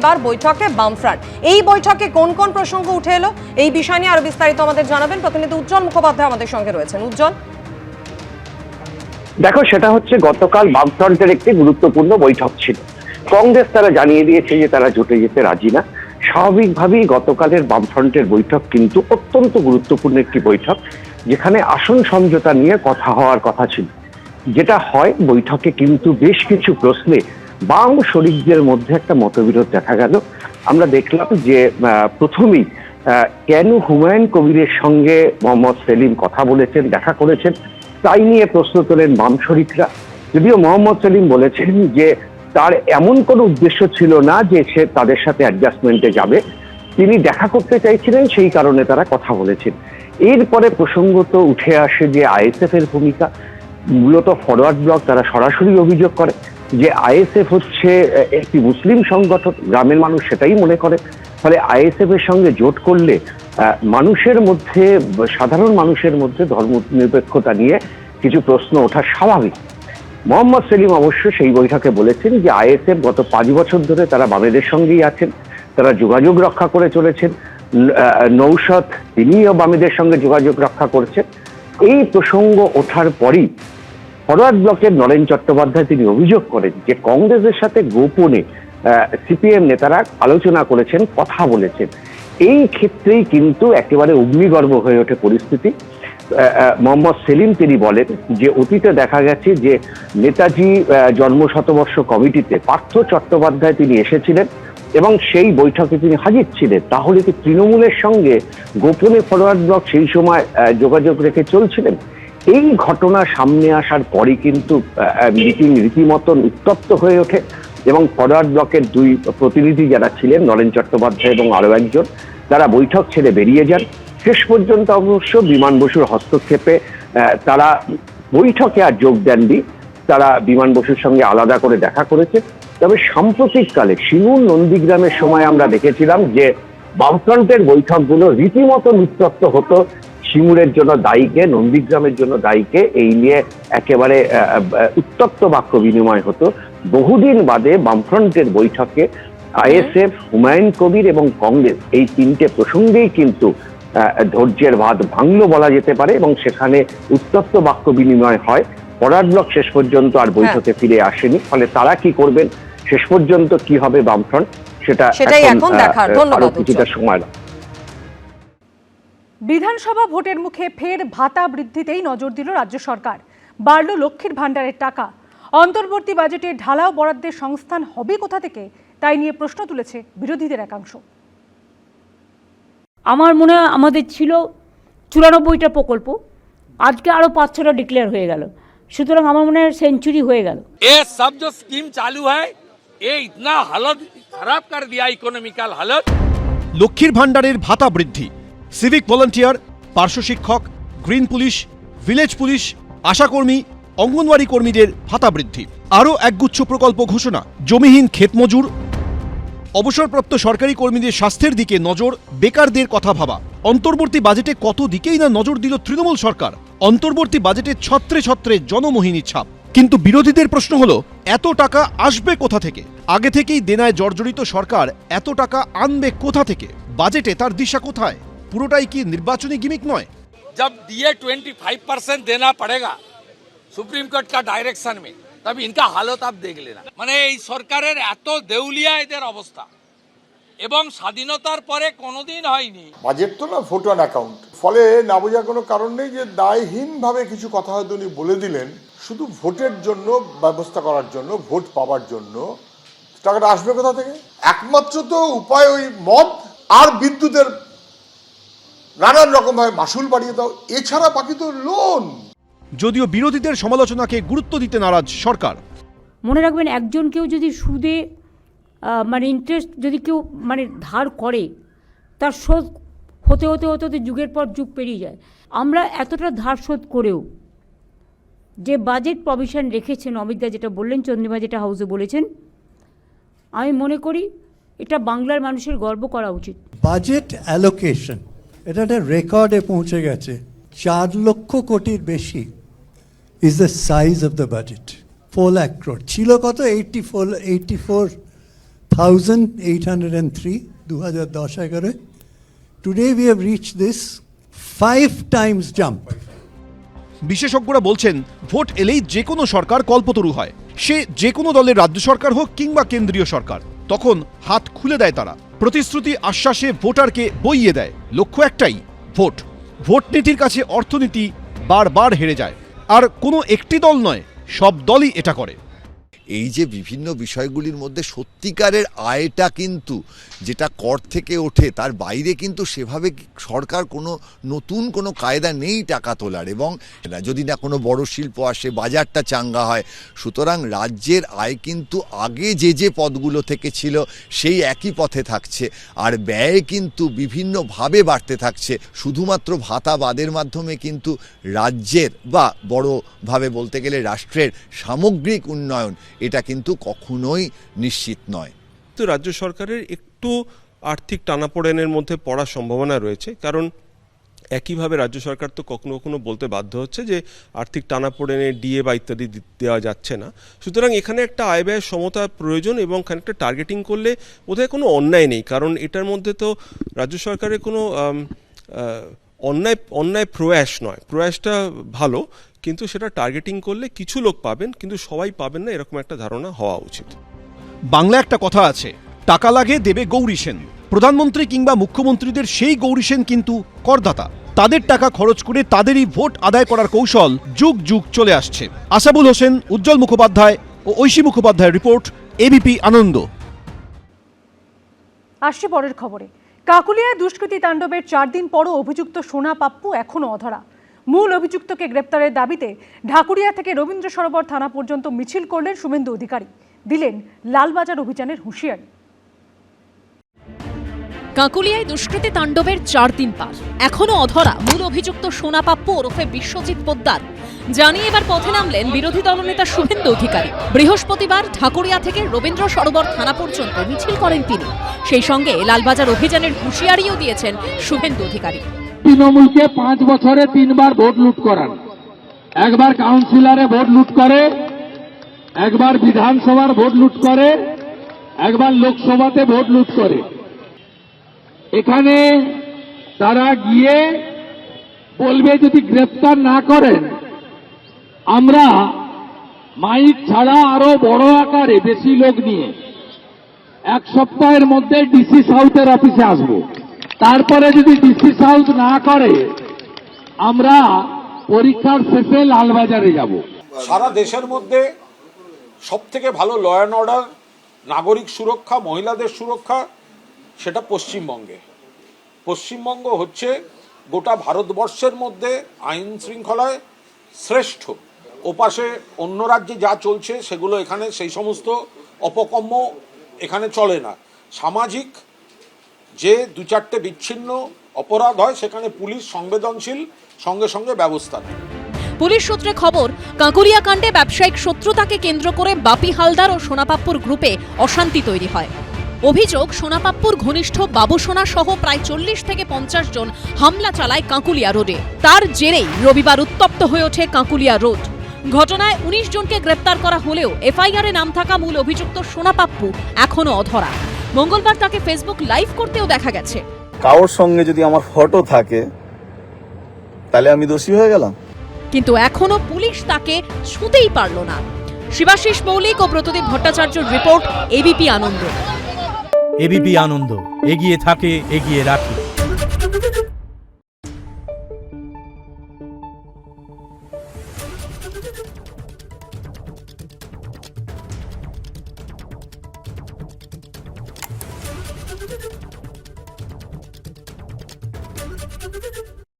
এবার বৈঠকে বামফ্রন্ট। এই বৈঠকে কোন কোন প্রসঙ্গ উঠে এলো? এই বিষয় নিয়ে আরও বিস্তারিত আমাদের জানাবেন প্রতিনিধি উজ্জ্বল মুখোপাধ্যায় আমাদের সঙ্গে রয়েছেন। উজ্জ্বল? দেখো, সেটা হচ্ছে গতকাল বামফ্রন্টের একটি গুরুত্বপূর্ণ বৈঠক ছিল। কংগ্রেস তারা জানিয়ে দিয়েছে যে তারা জোটে যেতে রাজি না। স্বাভাবিকভাবেই গতকালের বামফ্রন্টের বৈঠক কিন্তু অত্যন্ত গুরুত্বপূর্ণ একটি বৈঠক, যেখানে আসন সমঝোতা নিয়ে কথা হওয়ার কথা ছিল। যেটা হয়, বৈঠকে কিন্তু বেশ কিছু প্রশ্নে বাম শরিকদের মধ্যে একটা মতবিরোধ দেখা গেল। আমরা দেখলাম যে প্রথমেই কেন হুমায়ুন কবিরের সঙ্গে মোহাম্মদ সেলিম কথা বলেছেন, দেখা করেছেন? তাই নিয়ে প্রশ্ন তোলেন বাম শরিকরা যদিও মোহাম্মদ সেলিম বলেছেন যে, তার এমন কোনো উদ্দেশ্য ছিল না যে সে তাদের সাথে অ্যাডজাস্টমেন্টে যাবে। তিনি দেখা করতে চাইছিলেন, সেই কারণে তারা কথা বলেছেন। এরপরে প্রসঙ্গত উঠে আসে যে আইএসএফ এর ভূমিকা। মূলত ফরওয়ার্ড ব্লক তারা সরাসরি অভিযোগ করে। যে আইএসএফ হচ্ছে একটি মুসলিম সংগঠন গ্রামের মানুষ সেটাই মনে করে। ফলে আইএসএফ এর সঙ্গে জোট করলে মানুষের মধ্যে সাধারণ মানুষের মধ্যে ধর্ম নিরপেক্ষতা নিয়ে কিছু প্রশ্ন ওঠা স্বাভাবিক। মোহাম্মদ সেলিম অবশ্য সেই বৈঠকে বলেছেন যে আইএসএফ গত পাঁচ বছর ধরে তারা বামেদের সঙ্গেই আছেন তারা যোগাযোগ রক্ষা করে চলেছেন ন- আহ, নৌশদ তিনিও বামেদের সঙ্গে যোগাযোগ রক্ষা করছেন। এই প্রসঙ্গ ওঠার পরই ফরওয়ার্ড ব্লকের নরেন চট্টোপাধ্যায় তিনি অভিযোগ করেন যে কংগ্রেসের সাথে গোপনে সিপিএম নেতারা আলোচনা করেছেন কথা বলেছেন। এই ক্ষেত্রেই কিন্তু একেবারে অগ্নিগর্ভ হয়ে ওঠে পরিস্থিতি। মোহাম্মদ সেলিম তিনি বলেন যে অতীতে দেখা গেছে যে নেতাজি আহ, জন্ম শতবর্ষ কমিটিতে পার্থ চট্টোপাধ্যায় তিনি এসেছিলেন এবং সেই বৈঠকে তিনি হাজির ছিলেন। তাহলে কি তৃণমূলের সঙ্গে গোপনে ফরওয়ার্ড ব্লক সেই সময় যোগাযোগ রেখে চলছিলেন? এই ঘটনা সামনে আসার পরই কিন্তু মিটিং রীতিমতন উত্তপ্ত হয়ে ওঠে এবং ফরওয়ার্ড ব্লকের দুই প্রতিনিধি যারা ছিলেন, নরেন চট্টোপাধ্যায় এবং আরও একজন, তারা বৈঠক ছেড়ে বেরিয়ে যান। শেষ পর্যন্ত অবশ্য বিমান বসুর হস্তক্ষেপে তারা বৈঠকে আর যোগ দেননি। তারা বিমান বসুর সঙ্গে আলাদা করে দেখা করেছে। তবে সাম্প্রতিককালে সিঙ্গুর নন্দীগ্রামের সময় আমরা দেখেছিলাম যে বামফ্রন্টের বৈঠকগুলো রীতিমতো উত্তপ্ত হতো। সিঙ্গুরের জন্য দায়ীকে নন্দীগ্রামের জন্য দায়ীকে এই নিয়ে একেবারে উত্তপ্ত বাক্য বিনিময় হতো। বহুদিন বাদে বামফ্রন্টের বৈঠকে আইএসএফ হুমায়ুন কবির এবং কংগ্রেস এই তিনটে প্রসঙ্গেই কিন্তু ধৈর্যের বাঁধ ভাঙলো বলা যেতে পারে এবং সেখানে উত্তপ্ত বাক্য বিনিময় হয়। ফরওয়ার্ড ব্লক শেষ পর্যন্ত আর বৈঠকে ফিরে আসেনি। ফলে তারা কি করবেন? শেষ পর্যন্ত কি হবে বামফ্রন্ট? সেটা সেটাই এখন দেখার। ধন্যবাদ, কিছুটা সময় লাগবে। বিধানসভা ভোটের মুখে ফের ভাতা বৃদ্ধিতেই নজর দিল রাজ্য সরকার। বাড়ল লক্ষ্মীর ভাণ্ডারের টাকা। অন্তর্বর্তী বাজেটে ঢালাও বরাদ্দের সংস্থান হবে কোথা থেকে তাই নিয়ে প্রশ্ন তুলেছে বিরোধীদের একাংশ। আমার মনে হয় আমাদের ছিল চুরানব্বইটা প্রকল্প আজকে আরও পাঁচ ছটা ডিক্লেয়ার হয়ে গেল। সুতরাং আমার মনে হয় সেঞ্চুরি হয়ে গেল। এ সব যে স্কিম চালু হয় এ ইতনা হালত খারাপ কর দিয়া ইকোনমিক্যাল হালত। লক্ষ্মীর ভাণ্ডারের ভাতা বৃদ্ধি। সিভিক ভলান্টিয়ার, পার্শ্ব শিক্ষক, গ্রিন পুলিশ, ভিলেজ পুলিশ, আশাকর্মী, অঙ্গনওয়াড়ি কর্মীদের ভাতা বৃদ্ধি। আরও একগুচ্ছ প্রকল্প ঘোষণা, জমিহীন ক্ষেতমজুর অবসরপ্রাপ্ত সরকারি কর্মীদের স্বাস্থ্যের দিকে নজর, বেকারদের কথা ভাবা। অন্তর্বর্তী বাজেটে কত দিকেই না নজর দিল তৃণমূল সরকার? অন্তর্বর্তী বাজেটে ছত্রে ছত্রে জনমোহিনী ছাপ। কিন্তু বিরোধীদের প্রশ্ন হলো, এত টাকা আসবে কোথা থেকে? আগে থেকেই দেনায় জর্জরিত সরকার এত টাকা আনবে কোথা থেকে? বাজেটে তার দিশা কোথায়? পুরোটাই কি নির্বাচনী গিমিক নয় जब डीए 25 परसेंट देना पड़ेगा সুপ্রিম কোর্ট का डायरेक्शन में तब इनका हालत आप देख लेना মানে এই সরকারের এত দেউলিয়া এদের অবস্থা এবং স্বাধীনতার পরে কোনোদিন হয়নি বাজেট তো না ভোট অন অ্যাকাউন্ট ফলে না বোঝার কোনো কারণ নেই যে দায়হীনভাবে কিছু কথা হয়তো উনি বলে দিলেন শুধু ভোটের জন্য ব্যবস্থা করার জন্য ভোট পাওয়ার জন্য টাকাটা আসবে কোথা থেকে একমাত্র তো উপায় ওই মদ আর বিদ্যুতের নানান রকম ভাবে মাসুল বাড়িয়ে দাও এছাড়া বাকি তো লোন যদিও বিরোধীদের সমালোচনাকে গুরুত্ব দিতে নারাজ সরকার। মনে রাখবেন একজন কেউ যদি সুদে মানে ইন্টারেস্ট যদি কেউ মানে ধার করে তার শোধ হতে হতে হতে হতে যুগের পর যুগ পেরিয়ে যায়। আমরা এতটা ধার শোধ করেও যে বাজেট প্রভিশন রেখেছেন অমিতদা যেটা বললেন চন্দ্রিমা যেটা হাউসে বলেছেন আমি মনে করি এটা বাংলার মানুষের গর্ব করা উচিত। বাজেট অ্যালোকেশন এটা একটা রেকর্ডে পৌঁছে গেছে, চার লক্ষ কোটির বেশি is the size of the budget four lakh crore ছিল কত? Eighty four eighty four thousand eight hundred and three দু হাজার দশ এগারোয় today we have reach this five times jump বিশেষজ্ঞরা বলছেন, ভোট এলেই যে কোনো সরকার কল্পতরু হয়। সে যে কোনো দলের রাজ্য সরকার হোক কিংবা কেন্দ্রীয় সরকার। তখন হাত খুলে দেয় তারা। প্রতিশ্রুতি আশ্বাসে ভোটারকে বইয়ে দেয়। লক্ষ্য একটাই, ভোট। ভোটনীতির কাছে অর্থনীতি বারবার হেরে যায়। আর কোনো একটি দল নয়, সব দলই এটা করে। এই যে বিভিন্ন বিষয়গুলির মধ্যে সত্যিকারের আয়টা কিন্তু যেটা কর থেকে ওঠে, তার বাইরে কিন্তু সেভাবে সরকার কোনো নতুন কোনো কায়দা নেই টাকা তোলার এবং যদি না কোনো বড় শিল্প আসে, বাজারটা চাঙ্গা হয়, সুতরাং রাজ্যের আয় কিন্তু আগে যে যে পদগুলো থেকে ছিল সেই একই পথে থাকছে আর ব্যয় কিন্তু বিভিন্নভাবে বাড়তে থাকছে। শুধুমাত্র ভাতা বাদের মাধ্যমে কিন্তু রাজ্যের বা বড়ভাবে বলতে গেলে রাষ্ট্রের সামগ্রিক উন্নয়ন এটা কিন্তু কখনোই নিশ্চিত নয়। তো রাজ্য সরকারের একটু আর্থিক টানাপোড়েনের মধ্যে পড়ার সম্ভাবনা রয়েছে, কারণ একইভাবে রাজ্য সরকার তো কখনো কখনো বলতে বাধ্য হচ্ছে যে আর্থিক টানাপোড়েনে ডিএ বা ইত্যাদি দেওয়া যাচ্ছে না। সুতরাং এখানে একটা আয় ব্যয় সমতার প্রয়োজন এবং খানিকটা টার্গেটিং করলে বোধহয় কোনো অন্যায় নেই, কারণ এটার মধ্যে তো রাজ্য সরকারের কোনো অন্যায় অন্যায় প্রয়াস নয়। প্রয়াসটা ভালো কিন্তু সেটা টার্গেটিং করলে কিছু লোক পাবেন কিন্তু সবাই পাবেন না এরকম একটা ধারণা হওয়া উচিত। বাংলা একটা কথা আছে টাকা লাগে দেবে গৌরী সেন। প্রধানমন্ত্রী কিংবা মুখ্যমন্ত্রীদের সেই গৌরী সেন কিন্তু করদাতা। তাদের টাকা খরচ করে তাদেরই ভোট আদায় করার কৌশল যুগ যুগ চলে আসছে। আসাবুল হোসেন উজ্জ্বল মুখোপাধ্যায় ও ঐশী মুখোপাধ্যায়ের রিপোর্ট এবিপি আনন্দ। আসছে পরের খবরে। কাকুলিয়ায় দুষ্কৃতী তাণ্ডবের চার দিন পরও অভিযুক্ত সোনা পাপ্পু এখনও অধরা। মূল অভিযুক্তকে গ্রেপ্তারের দাবিতে ঢাকুরিয়া থেকে রবীন্দ্র সরোবর থানা পর্যন্ত মিছিল করলেন শুভেন্দু অধিকারী। দিলেন লালবাজার অভিযানের হুঁশিয়ারি। কাঁকুলিয়ায় দুষ্কৃতী তাণ্ডবের চার দিন পার। এখনও অধরা মূল অভিযুক্ত সোনা পাপ্পু ওরফে বিশ্বজিৎ পোদ্দার। জানিয়ে এবার পথে নামলেন বিরোধী দলনেতা শুভেন্দু অধিকারী। বৃহস্পতিবার ঢাকুরিয়া থেকে রবীন্দ্র সরোবর থানা পর্যন্ত মিছিল করেন তিনি। সেই সঙ্গে লালবাজার অভিযানের হুঁশিয়ারিও দিয়েছেন শুভেন্দু অধিকারী। তৃণমূলকে পাঁচ বছরে তিনবার ভোট লুট করান। একবার কাউন্সিলরে ভোট লুট করে, একবার বিধানসভার ভোট লুট করে, একবার লোকসভাতে ভোট লুট করে। এখানে তারা গিয়ে বলবে যদি গ্রেপ্তার না করেন আমরা মাইক ছাড়া আরও বড় আকারে বেশি লোক নিয়ে এক সপ্তাহের মধ্যে ডিসি সাউথের অফিসে আসব। তারপরে যদি ডিসি সাউথ না করে, আমরা পরীক্ষার শেষে লালবাজারে যাব। সারা দেশের মধ্যে সব থেকে ভালো ল অ্যান্ড অর্ডার নাগরিক সুরক্ষা, মহিলাদের সুরক্ষা, সেটা পশ্চিমবঙ্গে। পশ্চিমবঙ্গ হচ্ছে গোটা ভারতবর্ষের মধ্যে আইন শৃঙ্খলায় শ্রেষ্ঠ। ওপাশে অন্য রাজ্যে যা চলছে সেগুলো এখানে সেই সমস্ত অপকম্য এখানে চলে না। সামাজিক যে দু চারটে বিচ্ছিন্ন অপরাধ হয়, সেখানে পুলিশ সংবেদনশীল, সঙ্গে সঙ্গে ব্যবস্থা নেয়। পুলিশ সূত্রে খবর, কাঁকুরিয়া কাণ্ডে ব্যবসায়িক শত্রুতাকে কেন্দ্র করে বাপি হালদার ও সোনাপাপ্পুর গ্রুপে অশান্তি তৈরি হয়। অভিযোগ, সোনাপাপ্পুর ঘনিষ্ঠ বাবুসোনা সহ প্রায় চল্লিশ থেকে পঞ্চাশ জন হামলা চালায় কাঁকুলিয়া রোডে। তার জেরেই রবিবার উত্তপ্ত হয়ে ওঠে কাঁকুলিয়া রোড। ঘটনায় উনিশ জনকে গ্রেপ্তার করা হলেও এফআইআরে নাম থাকা মূল অভিযুক্ত সোনাপাপ্পু এখনও অধরা। মঙ্গলবার তাকে ফেসবুক লাইভ করতেও দেখা গেছে। কারোর সঙ্গে যদি আমার ফটো থাকে তাহলে আমি দোষী হয়ে গেলাম। কিন্তু এখনও পুলিশ তাকে ছুঁতেই পারল না। শিবাশিস মৌলিক ও Pratadip ভট্টাচার্যর report ABP Ananda. ABP Ananda এগিয়ে থাকে এগিয়ে রাখে।